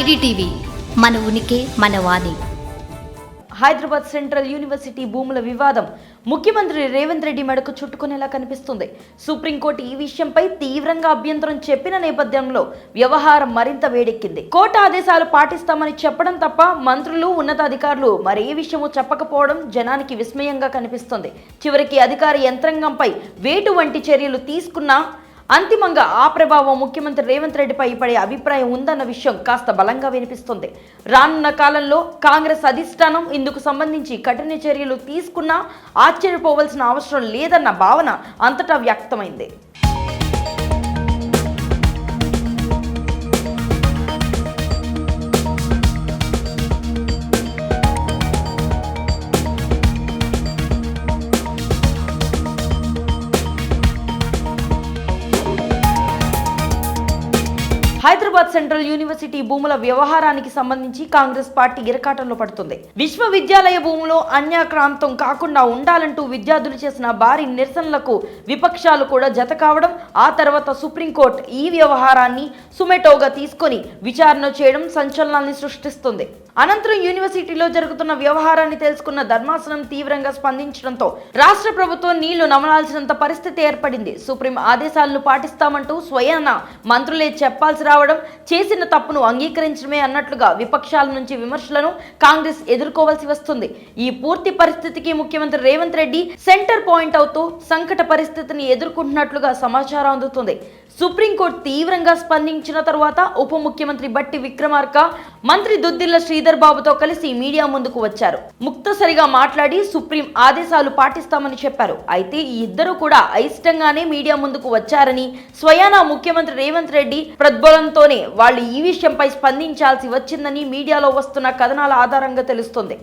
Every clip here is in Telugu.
ఐడిటీవీ మన ఉనికి మన వాణి. హైదరాబాద్ సెంట్రల్ యూనివర్సిటీ భూముల వివాదం ముఖ్యమంత్రి రేవంత్ రెడ్డి మెడకు చుట్టుకునేలా కనిపిస్తుంది. సుప్రీంకోర్టు ఈ విషయంపై తీవ్రంగా అభ్యంతరం చెప్పిన నేపథ్యంలో వ్యవహారం మరింత వేడెక్కింది. కోర్టు ఆదేశాలు పాటిస్తామని చెప్పడం తప్ప మంత్రులు ఉన్నతాధికారులు మరే విషయము చెప్పకపోవడం జనానికి విస్మయంగా కనిపిస్తుంది. చివరికి అధికార యంత్రాంగంపై వేటు వంటి చర్యలు తీసుకున్నా అంతిమంగా ఆ ప్రభావం ముఖ్యమంత్రి రేవంత్ రెడ్డిపై పడే అభిప్రాయం ఉందన్న విషయం కాస్త బలంగా వినిపిస్తుంది. రానున్న కాలంలో కాంగ్రెస్ అధిష్టానం ఇందుకు సంబంధించి కఠిన చర్యలు తీసుకున్నా ఆశ్చర్యపోవలసిన అవసరం లేదన్న భావన అంతటా వ్యక్తమైంది. హైదరాబాద్ సెంట్రల్ యూనివర్సిటీ భూముల వ్యవహారానికి సంబంధించి కాంగ్రెస్ పార్టీ ఇరకాటంలో పడుతుంది. విశ్వవిద్యాలయ భూములో అన్యాక్రాంతం కాకుండా ఉండాలంటూ విద్యార్థులు చేసిన భారీ నిరసనలకు విపక్షాలు కూడా జత కావడం ఆ తర్వాత సుప్రీంకోర్టు ఈ వ్యవహారాన్ని సుమెటోగా తీసుకొని విచారణ చేయడం సంచలనాన్ని సృష్టిస్తుంది. అనంతరం యూనివర్సిటీలో జరుగుతున్న వ్యవహారాన్ని తెలుసుకున్న ధర్మాసనం తీవ్రంగా స్పందించడంతో రాష్ట్ర ప్రభుత్వం నీళ్ళు నమలాల్సినంత పరిస్థితి ఏర్పడింది. సుప్రీం ఆదేశాలను పాటిస్తామంటూ స్వయాన మంత్రులే చెప్పాల్సి రావడం చేసిన తప్పును అంగీకరించడమే అన్నట్లుగా విపక్షాల నుంచి విమర్శలను కాంగ్రెస్ ఎదుర్కోవాల్సి వస్తుంది. ఈ పూర్తి పరిస్థితికి ముఖ్యమంత్రి రేవంత్ రెడ్డి సెంటర్ పాయింట్ అవుతూ సంకట పరిస్థితిని ఎదుర్కొంటున్నట్లుగా సమాచారం అందుతుంది. సుప్రీంకోర్టు తీవ్రంగా స్పందించిన తర్వాత ఉప ముఖ్యమంత్రి బట్టి విక్రమార్క మంత్రి దుద్దిల్ల శ్రీ శ్రీధర్ బాబుతో కలిసి మీడియా ముందుకు వచ్చారు. ముక్తసరిగా మాట్లాడి సుప్రీం ఆదేశాలు పాటిస్తామని చెప్పారు. అయితే ఈ ఇద్దరు కూడా అయిష్టంగానే మీడియా ముందుకు వచ్చారని స్వయానా ముఖ్యమంత్రి రేవంత్ రెడ్డి ప్రద్బలంతోనే వాళ్ళు ఈ విషయంపై స్పందించాల్సి వచ్చిందని మీడియాలో వస్తున్న కథనాల ఆధారంగా తెలుస్తుంది.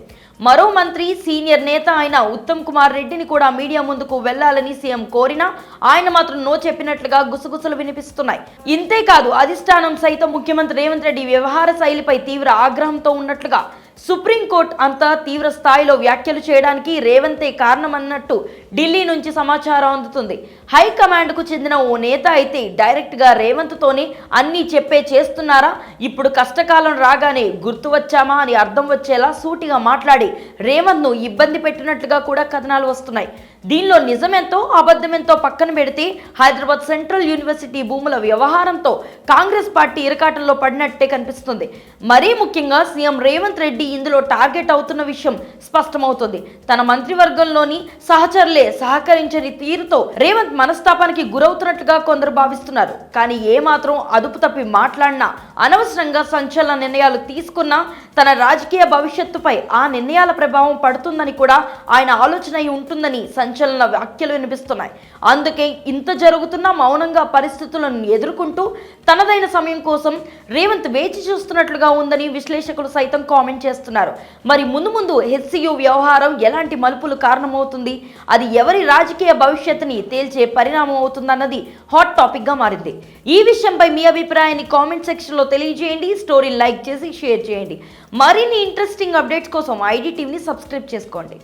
మరో మంత్రి సీనియర్ నేత అయిన ఉత్తమ్ కుమార్ రెడ్డిని కూడా మీడియా ముందుకు వెళ్ళాలని సీఎం కోరినా ఆయన మాత్రం నో చెప్పినట్లుగా గుసగుసలు వినిపిస్తున్నాయి. ఇంతేకాదు అధిష్టానం సైతం ముఖ్యమంత్రి రేవంత్ రెడ్డి వ్యవహార శైలిపై తీవ్ర ఆగ్రహంతో ఉన్నట్లుగా సుప్రీంకోర్టు అంతా తీవ్ర స్థాయిలో వ్యాఖ్యలు చేయడానికి రేవంతే కారణమన్నట్టు ఢిల్లీ నుంచి సమాచారం అందుతుంది. హైకమాండ్కు చెందిన ఓ నేత అయితే డైరెక్ట్గా రేవంత్తోనే అన్నీ చెప్పే చేస్తున్నారా? ఇప్పుడు కష్టకాలం రాగానే గుర్తు వచ్చామా అని అర్థం వచ్చేలా సూటిగా మాట్లాడి రేవంత్ను ఇబ్బంది పెట్టినట్లుగా కూడా కథనాలు వస్తున్నాయి. దీనిలో నిజమెంతో అబద్ధమెంతో పక్కన పెడితే హైదరాబాద్ సెంట్రల్ యూనివర్సిటీ భూముల వ్యవహారంతో కాంగ్రెస్ పార్టీ ఇరకాటంలో పడినట్టే కనిపిస్తుంది. మరీ ముఖ్యంగా సీఎం రేవంత్ రెడ్డి ఇందులో టార్గెట్ అవుతున్న విషయం స్పష్టమవుతుంది. తన మంత్రివర్గంలోని సహచరులు సహకరించని తీరుతో రేవంత్ మనస్తాపానికి గురవుతున్నట్లుగా కొందరు భావిస్తున్నారు. కానీ ఏమాత్రం అదుపు తప్పి మాట్లాడినా అనవసరంగా సంచలన నిర్ణయాలు తీసుకున్నా తన రాజకీయ భవిష్యత్తుపై ఆ నిర్ణయాల ప్రభావం పడుతుందని కూడా ఆయన ఆలోచన అయి ఉంటుందని సంచలన వ్యాఖ్యలు వినిపిస్తున్నాయి. అందుకే ఇంత జరుగుతున్నా మౌనంగా పరిస్థితులను ఎదుర్కొంటూ తనదైన సమయం కోసం రేవంత్ వేచి చూస్తున్నట్లుగా ఉందని విశ్లేషకులు సైతం కామెంట్ చేస్తున్నారు. మరి ముందు ముందు హెచ్సియు వ్యవహారం ఎలాంటి మలుపులు కారణమవుతుంది? అది ఎవరి రాజకీయ భవిష్యత్తుని తేల్చే పరిణామం అవుతుందన్నది హాట్ టాపిక్గా మారింది. ఈ విషయంపై మీ అభిప్రాయాన్ని కామెంట్ సెక్షన్లో తెలియజేయండి స్టోరీ లైక్ చేసి షేర్ చేయండి. మరిన్ని ఇంట్రెస్టింగ్ అప్డేట్స్ కోసం ఐడి టీవీని సబ్స్క్రైబ్ చేసుకోండి.